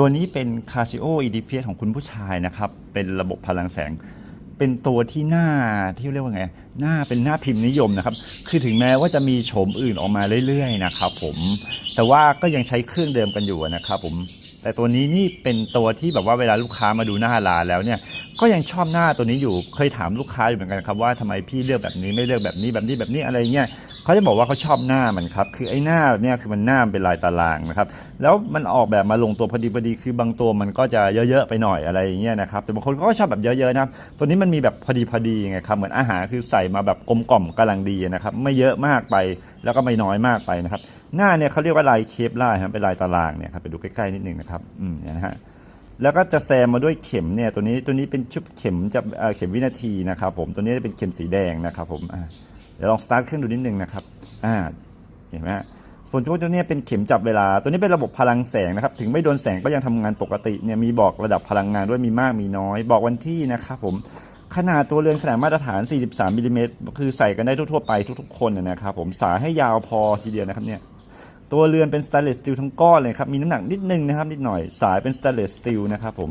ตัวนี้เป็น Casio e d f s ของคุณผู้ชายนะครับ เป็นระบบพลังแสง เป็นตัวที่หน้าที่เรียกว่าไง หน้าเป็นหน้าพิมพ์นิยมนะครับ คือถึงแม้ว่าจะมีโฉมอื่นออกมาเรื่อยๆนะครับผม แต่ว่าก็ยังใช้เครื่องเดิมกันอยู่นะครับผม แต่ตัวนี้นี่เป็นตัวที่แบบว่าเวลาลูกค้ามาดูหน้าร้านแล้วเนี่ยก็ยังชอบหน้าตัวนี้อยู่ เคยถามลูกค้าอยู่เหมือนกันครับว่าทำไมพี่เลือกแบบนี้ไม่เลือกแบบนี้แบบนี้แบบนี้อะไรเงี้ย เขาจะบอกว่าเขาชอบหน้ามันครับ คือไอ้หน้าเนี่ยคือมันหน้าเป็นลายตารางนะครับ แล้วมันออกแบบมาลงตัวพอดีพอดี คือบางตัวมันก็จะเยอะๆไปหน่อยอะไรอย่างเงี้ยนะครับ แต่บางคนก็ชอบแบบเยอะๆนะครับ ตัวนี้มันมีแบบพอดีพอดีไงครับ เหมือนอาหารคือใส่มาแบบกลมกล่อมกำลังดีนะครับ ไม่เยอะมากไป แล้วก็ไม่น้อยมากไปนะครับ หน้าเนี่ยเขาเรียกว่าลายเคปล่าครับเป็นลายตารางเนี่ยครับ ไปดูใกล้ๆนิดนึงนะครับ อืมนะฮะแล้วก็จะแซมมาด้วยเข็มเนี่ยตัวนี้ตัวนี้เป็นชุดเข็มจะเอ่อเข็มวินาทีนะครับผมตัวนี้จะเป็นเข็มสีแดงนะครับผมอ่า เดี๋ยวลองสตาร์ทเครื่องดูนิดนึงนะครับ อ่า เห็นไหมส่วนตัวนี้เป็นเข็มจับเวลา ตัวนี้เป็นระบบพลังแสงนะครับ ถึงไม่โดนแสงก็ยังทำงานปกติเนี่ยมีบอกระดับพลังงานด้วยมีมากมีน้อย บอกวันที่นะครับผมขนาดตัวเรือนขนาดมาตรฐาน 43มิลลิเมตรคือใส่กันได้ทั่วไปทุกๆ คนนะครับผมสายให้ยาวพอทีเดียวนะครับเนี่ยตัวเรือนเป็นสแตนเลสสตีลทั้งก้อนเลยครับ มีน้ำหนักนิดนึงนะครับนิดหน่อย สายเป็นสแตนเลสสตีลนะครับผม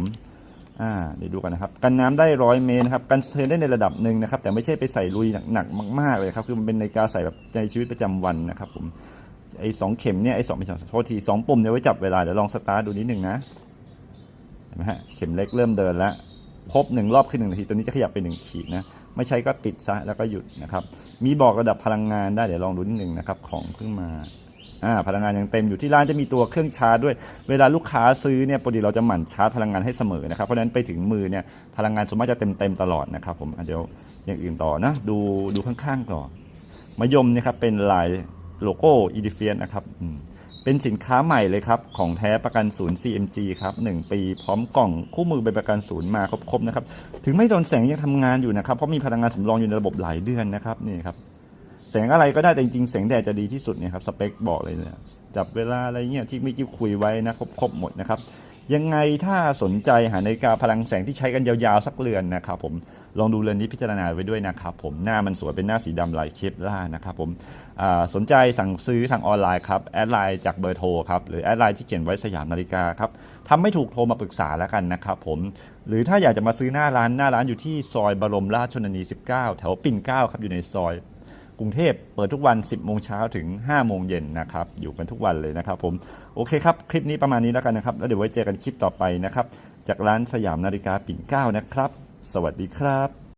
อ่าเดี๋ยวดูกันนะครับ กันน้ำได้ร้อยเมตรนะครับ กันสะเทือนได้ในระดับหนึ่งนะครับ แต่ไม่ใช่ไปใส่ลุยหนักๆมาก ๆ เลยครับ คือมันเป็นในกาใส่แบบในชีวิตประจำวันนะครับผม ไอ้สองเข็มเนี่ย ไอ้สองไม่ใช่โทษทีสองปุ่มเนี่ยไว้จับเวลา เดี๋ยวลองสตาร์ทดูนิดหนึ่งนะ เห็นไหมฮะ เข็มเล็กเริ่มเดินแล้ว ครบหนึ่งรอบขึ้นหนึ่งนาที ตัวนี้จะขยับไปหนึ่งขีดนะ ไม่ใช่ก็ปิดซะแล้วก็หยุดนะครับ มีบอกระดับพลังงานได้ เดี๋ยวลองดูนิดหนึ่งนะครับ ของเพิ่งมา พลังงานยังเต็มอยู่ที่ร้านจะมีตัวเครื่องชาร์จด้วย เวลาลูกค้าซื้อเนี่ยปกติเราจะหมั่นชาร์จพลังงานให้เสมอนะครับ เพราะฉะนั้นไปถึงมือเนี่ยพลังงานส่วนมากจะเต็มเต็มๆตลอดนะครับผมเดี๋ยวอย่างอื่นต่อนะดูดูข้างๆก่อนมะยมเนี่ยครับเป็นลายโลโก้อีดิเฟียนนะครับเป็นสินค้าใหม่เลยครับ ของแท้ประกันศูนย์ CMG ครับ 1 ปีพร้อมกล่องคู่มือใบประกันศูนย์มาครบๆนะครับ ถึงไม่โดนแสงยังทำงานอยู่นะครับ เพราะมีพลังงานสำรองอยู่ในระบบหลายเดือนนะครับนี่ครับ แสงอะไรก็ได้แต่จริงๆแสงแดดจะดีที่สุดเนี่ยครับสเปคบอกเลยเนี่ยจับเวลาอะไรเงี้ยที่ไม่กิ้วคุยไว้นะครบๆหมดนะครับยังไงถ้าสนใจหานาฬิกาพลังแสงที่ใช้กันยาวๆสักเรือนนะครับผมลองดูเรือนนี้พิจารณาไว้ด้วยนะครับผมหน้ามันสวยเป็นหน้าสีดำลายเคปล่านะครับผมสนใจสั่งซื้อทางออนไลน์ครับแอดไลน์จากเบอร์โทรครับหรือแอดไลน์ที่เขียนไว้สยามนาฬิกาครับทำไม่ถูกโทรมาปรึกษาแล้วกันนะครับผมหรือถ้าอยากจะมาซื้อหน้าร้านหน้าร้านอยู่ที่ซอยบรมราชชนนี 19 แถวปิ่นเกล้าครับอยู่ในซอย กรุงเทพเปิดทุกวัน 10 โมงเช้าถึง 5 โมงเย็นนะครับ อยู่กันทุกวันเลยนะครับผมโอเคครับ คลิปนี้ประมาณนี้แล้วกันนะครับ แล้วเดี๋ยวไว้เจอกันคลิปต่อไปนะครับ จากร้านสยามนาฬิกาปิ่นเกล้านะครับ สวัสดีครับ